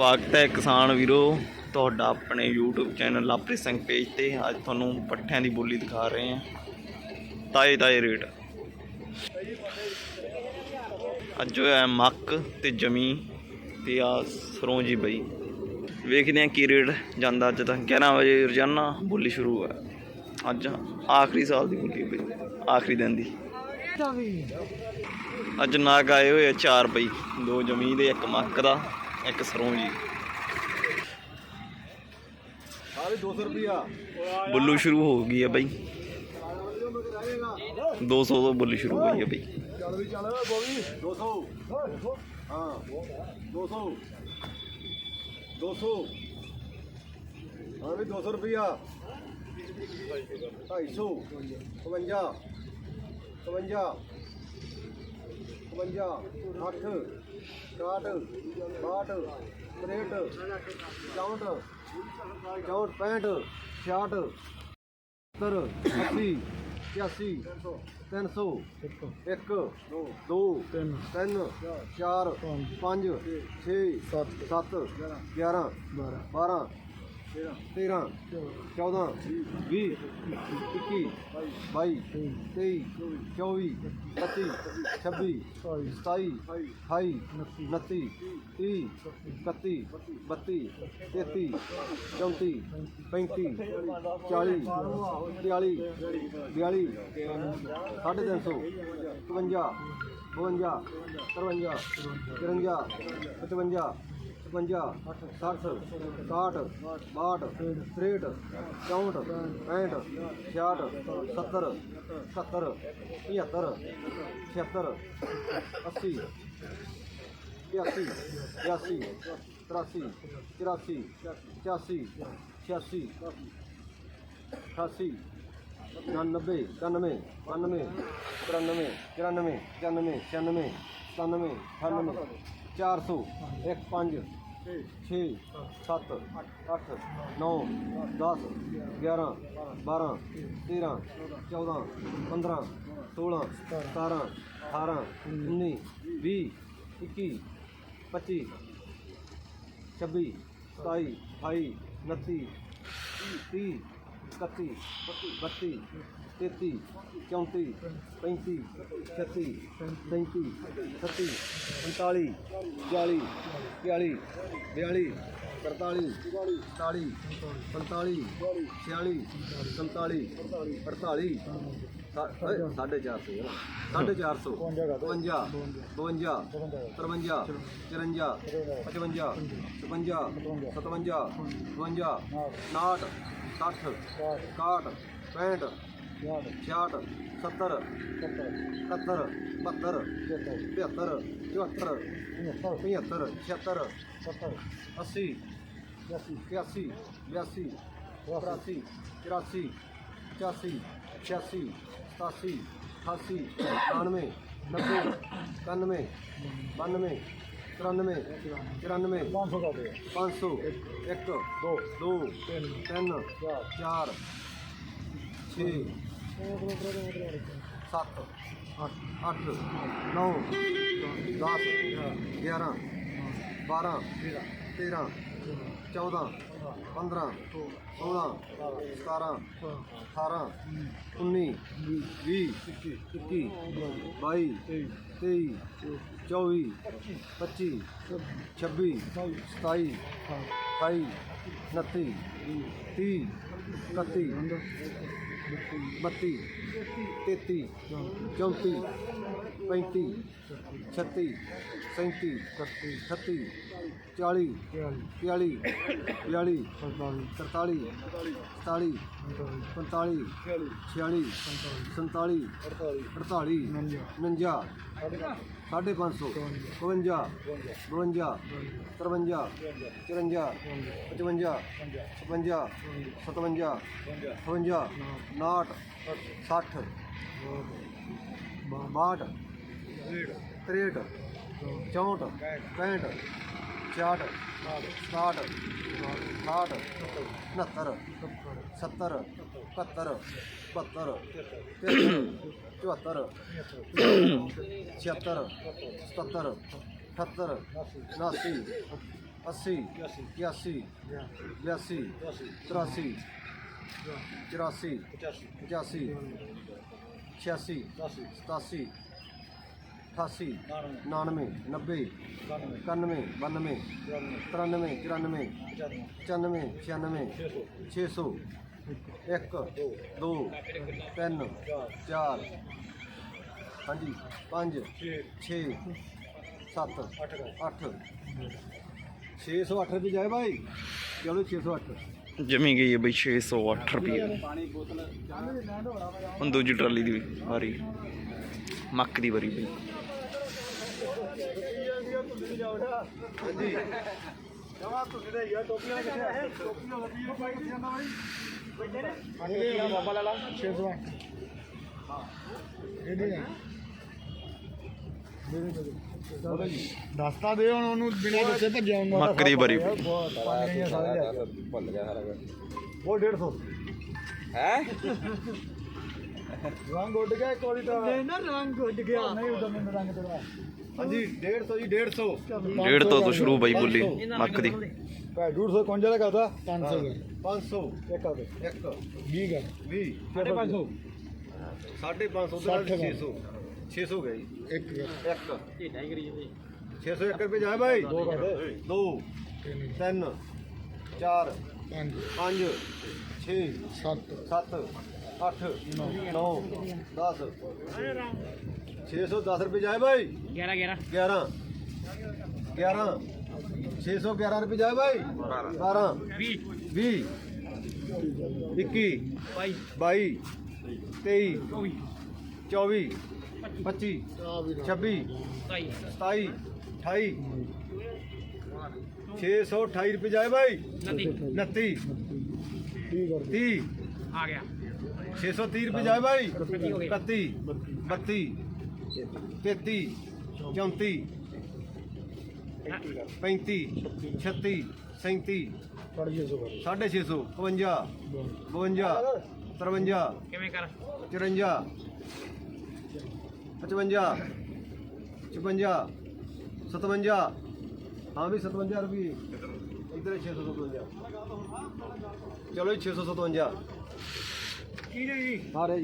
ਸਵਾਗਤ ਹੈ ਕਿਸਾਨ ਵੀਰੋ। ਤੁਹਾਡਾ ਆਪਣੇ YouTube channel Lapri Singh page ਤੇ ਅੱਜ ਤੁਹਾਨੂੰ ਪੱਠਿਆਂ ਦੀ ਬੋਲੀ ਦਿਖਾ ਰਹੇ ਹਾਂ। ਤਾਏ ਤਾਏ ਰੇਟ। ਅੱਜ ਹੋਇਆ ਮੱਕ ਤੇ ਜਮੀ ਤੇ ਆ ਸਰੋਂ ਜੀ ਬਈ। ਵੇਖਦੇ ਹਾਂ ਕੀ ਰੇਟ ਜਾਂਦਾ ਅੱਜ ਤਾਂ। 11 ਵਜੇ ਰੋਜ਼ਾਨਾ ਬੋਲੀ ਸ਼ੁਰੂ ਹੈ ਅੱਜ ਆਖਰੀ ਸਾਲ ਦੀ ਬੋਲੀ ਬਈ। ਆਖਰੀ ਦਿਨ ਦੀ। ਅੱਜ ਨਾਗ ਆਏ ਹੋਏ ਆ ਚਾਰ ਬਈ। ਦੋ ਜਮੀ ਦੇ ਇੱਕ ਮੱਕ ਦਾ। ਇੱਕ ਸਰੋਂ ਜੀ। ਸਾਰੇ 200 ਰੁਪਿਆ ਬੁੱਲੂ ਸ਼ੁਰੂ ਹੋ ਗਈ ਹੈ ਬਈ। 200 ਤੋਂ ਬੁੱਲੀ ਸ਼ੁਰੂ ਹੋਈ ਹੈ ਬਈ। ਚੱਲ ਵੀ ਚੱਲ ਬੋਵੀ 200 ਹਾਂ 200 200 ਹਾਂ ਵੀ 200 ਰੁਪਿਆ 250 52 52 52 60 60 62 63 64 64 65 66 70 80 81 300 1 2 3 4 5 6 7 11 12 13 14 20 21 22 23 24 25 26 27 28 29 30 31 32 33 34 35 40 42 42 ਸਾਢੇ ਤਿੰਨ ਸੌ 52 52 53 54 55 55 60 60 62 63 64 65 66 70 70 75 76 80 81 82 83 84 85 86 88 99 91 92 93 94 95 96 97 98 400 1 5 6 7 8 9 10 11 12 13 14 15 16 17 18 19 20 21 25 26 27 28 29 30 31 32 33 34 35 36 37 38 39 40 41 42 43 44 45 46 47 48 ਸਾਢੇ ਚਾਰ ਸੌ ਸਾਢੇ 400 52 52 53 54 55 56 57 52 59 60 61 65 66 70 71 72 73 74 75 76 80 81 82 83 84 85 86 87 88 99 90 91 92 93 94 500 1 2 2 3 4 6 7 8 9 10 11 12 13 14 15 16 17 18 19 20 21 22 23 24 25 26 27 28 29 30 31 32 33 34 35 36 37 38 40 42 42 43 47 45 46 47 48 49 ਸਾਢੇ 500 52 52 53 54 55 56 57 58 59 60 ਬਾਹਠ 63 64 65 66 67 68 69 70 71 72 74 76 77 78 79 80 81 82 83 84 85 86 87 88 99 90 91 92 93 94 95 96 600 1 2 3 4 ਹਾਂਜੀ 5 6 7 8 608 ਰੁਪਏ ਜਾਏ ਭਾਈ ਚਲੋ 608 ਜਮੀ ਗਈ ਹੈ ਬਈ 608 ਰੁਪਏ। ਹੁਣ ਦੂਜੀ ਟਰਾਲੀ ਦੀ ਵਾਰੀ ਮੱਕ ਦੀ ਵਾਰੀ ਬਈ। ਹਾਂਜੀ ਜਮਾ ਤੁਸੀਂ ਦੇ ਯਾ ਟੋਪੀਆਂ ਕਿੱਥੇ ਟੋਪੀਆਂ ਲੱਗੀ ਭਾਈ ਕਿੱਥੇ ਆਂਦਾ ਭਾਈ ਬਾਬਾ ਲਾ ਲਾ 608 ਦੱਸਤਾ ਦੇ ਹੁਣ ਉਹਨੂੰ ਬਿਨਾਂ ਦੱਸੇ ਭੱਜਿਆ ਹੁੰਦਾ ਮੱਕ ਦੀ ਵਾਰੀ ਭੁੱਲ ਗਿਆ ਸਾਰਾ ਉਹ 150 ਹੈ? ਰੰਗ ਉੱਡ ਗਿਆ ਇੱਕ ਵਾਰੀ ਤਾਂ। ਨਹੀਂ ਨਾ ਰੰਗ ਉੱਡ ਗਿਆ। ਨਹੀਂ ਉਦੋਂ ਮੈਨੂੰ ਰੰਗ ਤੇਰਾ। ਹਾਂਜੀ 150 ਜੀ 150 ਡੇਢ ਤੋਂ ਤੋਂ ਸ਼ੁਰੂ ਬਈ ਬੋਲੀ ਮੱਕ ਦੀ। ਭਾਈ 150 ਕੌਣ ਜਿਹੜਾ ਕਰਦਾ? 500 500 ਇੱਕ ਆ ਇੱਕ। 20 ਗਾ 20 550 550 ਤੇ 600 600 ਗਿਆ ਜੀ। ਇੱਕ ਇੱਕ। ਢੇਡਾ ਹੀ ਕਰੀ ਜਾਂਦੇ 601 ਰੁਪਏ ਜਾਏ ਭਾਈ ਦੋ ਕਰਦੇ ਦੋ। ਤਿੰਨ। ਚਾਰ ਪੰਜ। ਪੰਜ 6 ਸੱਤ। 7 8 9 10 610 ਰੁਪਏ ਜਾਏ ਭਾਈ 11 11 11 11 611 ਰੁਪਏ ਜਾਏ ਭਾਈ 12 20 20 21 22 23 24 25 26 27 28 628 ਰੁਪਏ ਜਾਏ ਭਾਈ 29 ਠੀਕ ਕਰ 30 ਆ ਗਿਆ 630 ਰੁਪਏ ਜਾਏ ਭਾਈ 31 32 33 34 35 36 37 ਫੜ ਜੇ ਸੋ 650 52 52 53 ਕਿਵੇਂ ਕਰ? 54 55 56 57 ਹਾਂ ਵੀ 57 ਰੁਪਏ ਇਧਰ 657 ਚਲੋ ਜੀ 657 ਕੀ ਜੀ? ਆ ਰਹੇ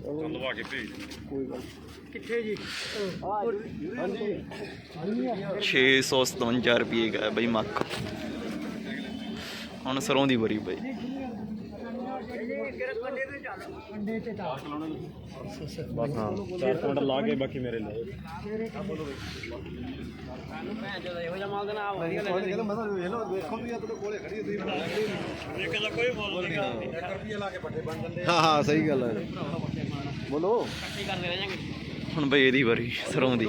ਜੀ ਚੰਦਵਾ ਕੇ ਭੇਜ ਕੋਈ ਗੱਲ ਕਿੱਥੇ ਜੀ? ਹਾਂਜੀ 657 ਰੁਪਏ ਦਾ ਹੈ ਬਈ ਮੱਕ ਹੁਣ ਸਰੋਂ ਦੀ ਵਾਰੀ ਬਈ। ਮੈਂ ਤਾਂ ਕੋਈ ਬੋਲ ਨਹੀਂ 1 ਰੁਪਿਆ ਲਾ ਕੇ ਪੱਠੇ ਬਣ ਜਾਂਦੇ ਹਾਂ ਹਾਂ ਸਹੀ ਗੱਲ ਹੈ। ਬੋਲੋ। ਇਕੱਠੇ ਕਰਦੇ ਰਹਿ ਜਾਾਂਗੇ ਹੁਣ ਬਈ ਇਹਦੀ ਵਾਰੀ ਸਰੋਂ ਦੀ।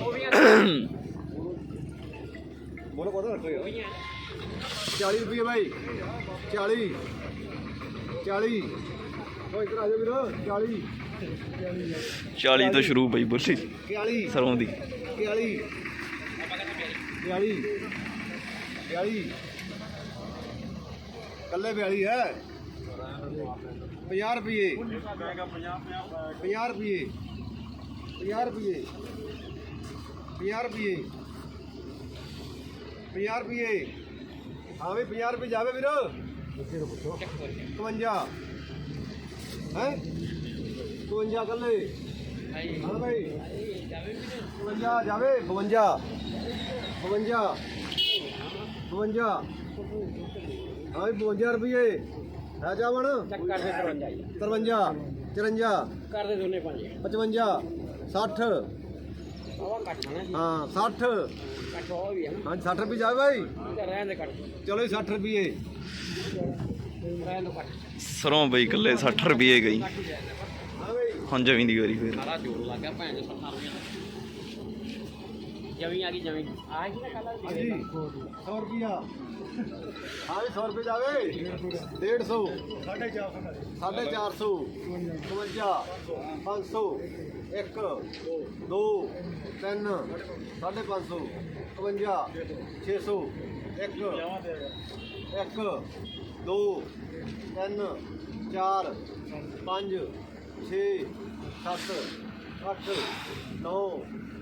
ਬੋਲੋ ਕੋਦਾ ਰੱਖੋ ਯਾਰ 40 ਰੁਪਏ ਭਾਈ 40 40 ਓ ਇਧਰ ਆ ਜਾ ਵੀਰ 40 40 ਤੋਂ ਸ਼ੁਰੂ ਬਈ ਬੋਲੀ। 41 ਸਰੋਂ ਦੀ। 41 42 42 ਕੱਲੇ 42 ਹੈ। 50 ਰੁਪਏ 50 ਰੁਪਏ 50 ਰੁਪਏ 50 ਰੁਪਏ 50 ਰੁਪਏ ਹਾਂ ਵੀ 50 ਰੁਪਏ ਜਾਵੇ ਵੀਰ। 52 ਹੈ? 52 ਕੱਲੇ। ਹਾਂ ਭਾਈ 52 ਜਾਵੇ 52 52 52 ਹਾਂ ਵੀ 52 ਰੁਪਏ ਹੈ ਜਾਵਣ ਚੱਕ ਕਰਦੇ 53 53 54 ਕਰਦੇ ਦੋਨੇ ਪੰਜ 55 60 ਆਵਾ ਕੱਟ ਨਾ ਹਾਂ 60 ਕੱਟ ਹੋ ਵੀ ਹੈ ਨਾ। ਹਾਂ 60 ਰੁਪਏ ਜਾਵੇ ਭਾਈ ਇਹਦਾ ਰਹਿਣ ਦੇ ਕੱਟ। ਚਲੋ ਜੀ 60 ਰੁਪਏ। ਰਹਿਣ ਦੇ ਕੱਟ। ਸਰੋਂ ਬਈ ਇਕੱਲੇ 60 ਰੁਪਏ ਗਈ। ਹੀ ਜਵੀਂ ਦੀ ਵਾਰੀ ਫਿਰ। ਸਾਰਾ ਜੋਰ ਲੱਗ ਗਿਆ ਭੈਣ ਦੇ 60 ਰੁਪਏ ਜਵੀਂ ਆ ਗਈ ਜਵੀਂ ਆ ਗਈ ਨਾ ਕੱਲ ਹਾਂਜੀ। 100 ਰੁਪਿਆ ਹਾਂ ਵੀ 100 ਰੁਪਏ ਜਾਵੇ 150 450 450 500 1 2 3 550 55 600 1 1 2 3 4 5 6 7 8 9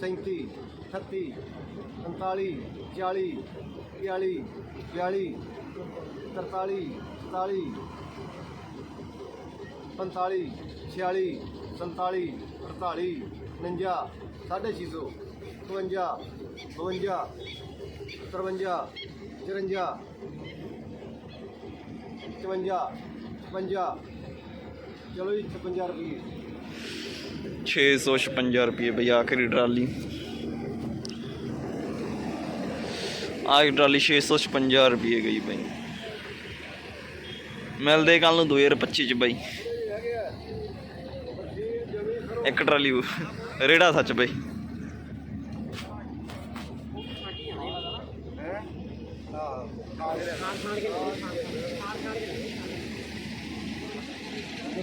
ਸੈਂਤੀ ਅਠੱਤੀ ਉਨਤਾਲੀ ਚਾਲੀ ਬਿਆਲੀ ਬਿਆਲੀ, ਤਰਤਾਲੀ ਚੁਤਾਲੀ ਪੰਤਾਲੀ, ਛਿਆਲੀ, ਸੰਤਾਲੀ, ਅੜਤਾਲੀ, ਉਣੰਜਾ, ਸਾਢੇ ਛੇ ਸੌ, ਇਕਵੰਜਾ, ਬਵੰਜਾ, ਤਰਵੰਜਾ, ਚੁਰੰਜਾ, ਚਵੰਜਾ ਪੰਜਾ ਚਲੋ ਜੀ 56 ਰੁਪਏ 656 ਰੁਪਏ ਬਈ ਆਖਰੀ ਟਰਾਲੀ। ਆਖਰੀ ਟਰਾਲੀ 656 ਰੁਪਏ ਗਈ ਬਈ। ਮਿਲਦੇ ਕੱਲ ਨੂੰ 2025 ਚ ਬਈ। ਇੱਕ ਟਰਾਲੀ ਰੇੜਾ ਸੱਚ ਬਈ।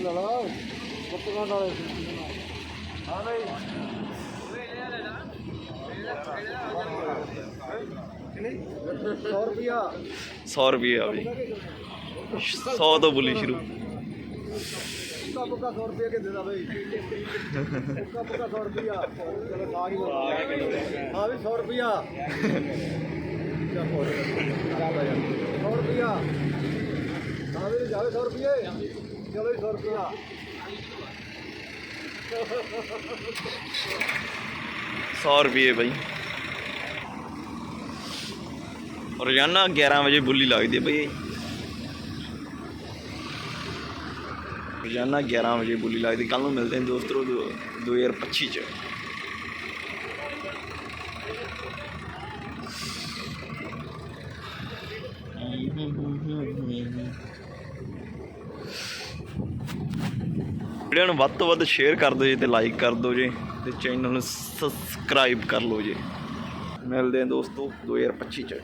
ਲਾ ਲਾ ਬੱਤਕਾਂ ਨਾਲੇ ਹਾਂ ਬਈ ਸੌ ਰੁਪਿਆ 100 ਰੁਪਏ ਆ ਬਈ 100 ਤੋਂ ਬੋਲੀ ਸ਼ੁਰੂ ਉੱਕਾ ਪੁੱਕਾ 100 ਰੁਪਏ ਕੇ ਦੇਦਾ ਬਈ ਉੱਕਾ ਪੁੱਕਾ 100 ਰੁਪਿਆ ਚਲੋ ਸਾਗ ਹੀ ਬੋਲ ਹਾਂ ਵੀ 100 ਰੁਪਿਆ ਸੌ ਰੁਪਿਆ ਹਾਂ ਵੀ ਜਾਵੇ 100 ਰੁਪਏ ਚਲੋ 100 ਰੁਪਿਆ ਸੌ ਰੁਪਏ ਬਾਈ। ਰੋਜ਼ਾਨਾ 11 ਵਜੇ ਬੁੱਲੀ ਲੱਗਦੀ ਹੈ ਬਈ। ਰੋਜ਼ਾਨਾ 11 ਵਜੇ ਬੁੱਲੀ ਲੱਗਦੀ। ਕੱਲ ਨੂੰ ਮਿਲਦੇ ਹਾਂ ਦੋਸਤੋ ਦੋ- 2025 ਚ। ਵੀਡੀਓ ਨੂੰ ਵੱਧ ਤੋਂ ਵੱਧ ਸ਼ੇਅਰ ਕਰ ਦਿਓ ਜੀ ਤੇ ਲਾਈਕ ਕਰ ਦਿਓ ਜੀ ਤੇ ਚੈਨਲ ਨੂੰ ਸਬਸਕ੍ਰਾਈਬ ਕਰ ਲਓ ਜੀ। ਮਿਲਦੇ ਹਾਂ ਦੋਸਤੋ 2025 ਚ।